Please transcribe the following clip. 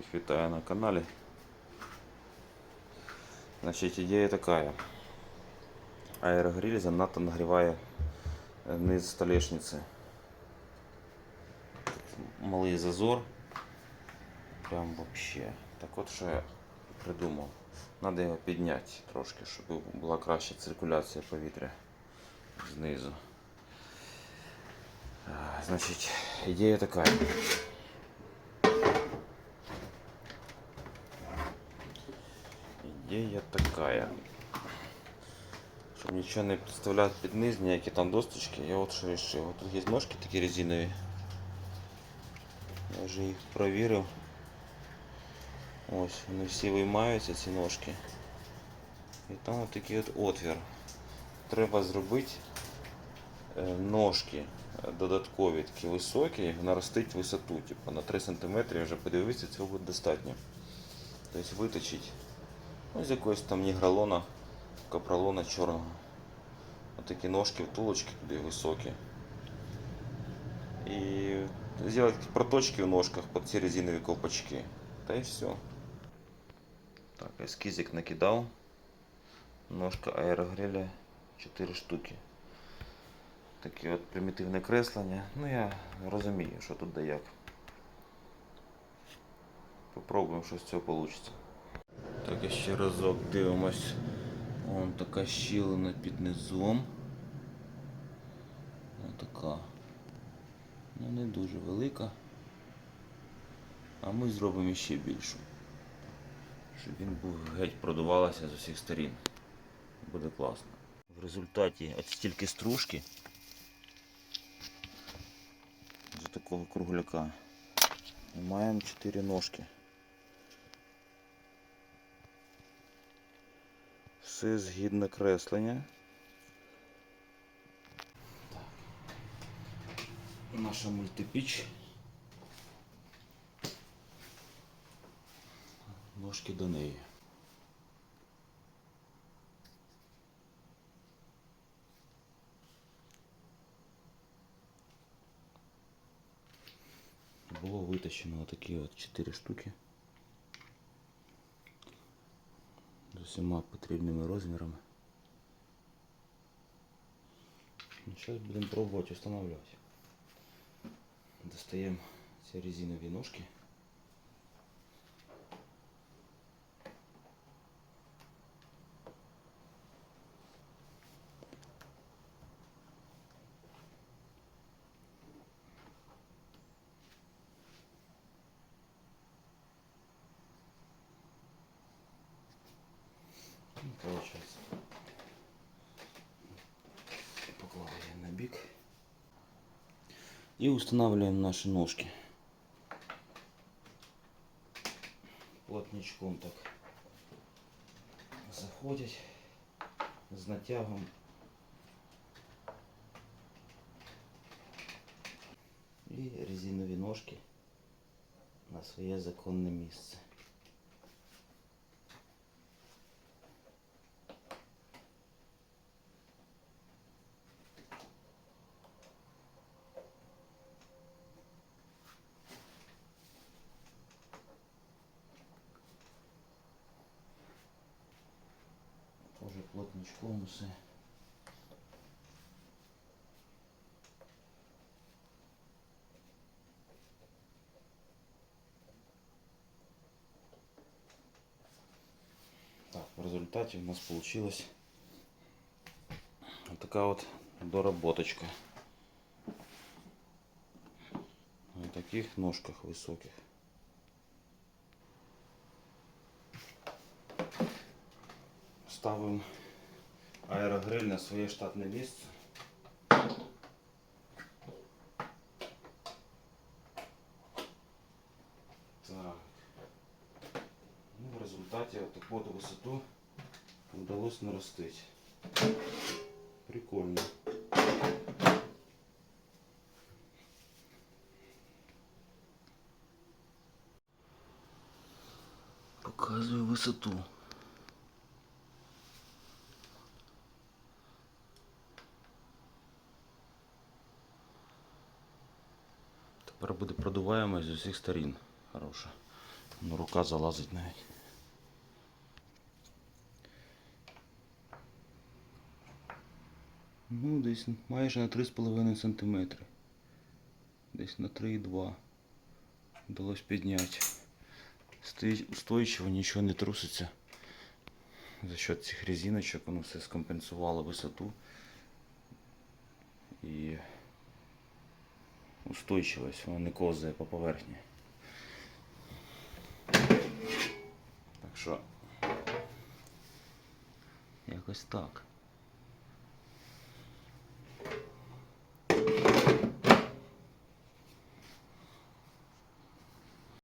Всіх вітаю на каналі. Значить, ідея така. Аерогриль занадто нагріває е, низ столешниці. Тут малий зазор. Прям вообще. Так от що я придумав. Надо його підняти трошки, щоб була краща циркуляція повітря знизу. А, Значить, ідея така. Ідея така. Щоб нічого не підставляти під низ, ніякі там досточки, я от що вирішив. Тут є ножки такі резинові. Я вже їх провірив. Ось, вони всі виймаються, ці ножки. І там такий от отвір. Треба зробити е, ножки е, додаткові такі високі, наростити висоту, типу на 3 см, вже подивився, цього буде достатньо. Тобто виточити ну, з якогось там нігралона, капролона чорного. Отакі ножки, втулочки туди високі. І зробити проточки в ножках під ці резинові колпачки. Та і все. Так, ескізик накидав. Ножка аерогриля 4 штуки. Таке от примітивне креслення. Ну я розумію, що тут да як. Попробуємо, що з цього вийде. Так, і ще разок дивимось. Вон така щілина під низом. Ось така. Ну не дуже велика. А ми зробимо ще більшу. Щоб він був геть продувалося з усіх сторін. Буде класно. В результаті от стільки стружки з такого кругляка. Маємо 4 ножки. Все згідно креслення. Наша мультипіч. Ножки до неї. Було витащено такі от 4 штуки. З усіма потрібними розмірами. Зараз будемо пробувати встановлювати. Достаємо ці резинові ножки. И устанавливаем наши ножки. Плотничком так заходять з натягом. І резинові ножки на своє законне місце. Плотничком усе. Так, в результаті у нас получилась вот такая вот доработочка. На таких ножках высоких. Ставимо аерогриль на своє штатне місце. Так. Ну, в результаті таку от висоту вдалося наростити. Прикольно. Показую висоту. Буде продуваємость з усіх сторін. Хороша. Ну, рука залазить навіть. Ну, десь майже на 3,5 см. Десь на 3,2 вдалося підняти. Стоїть устойчиво, нічого не труситься. За счет цих резиночок воно все скомпенсувало висоту і устойчивость, воно не козує по поверхні. Так що якось так.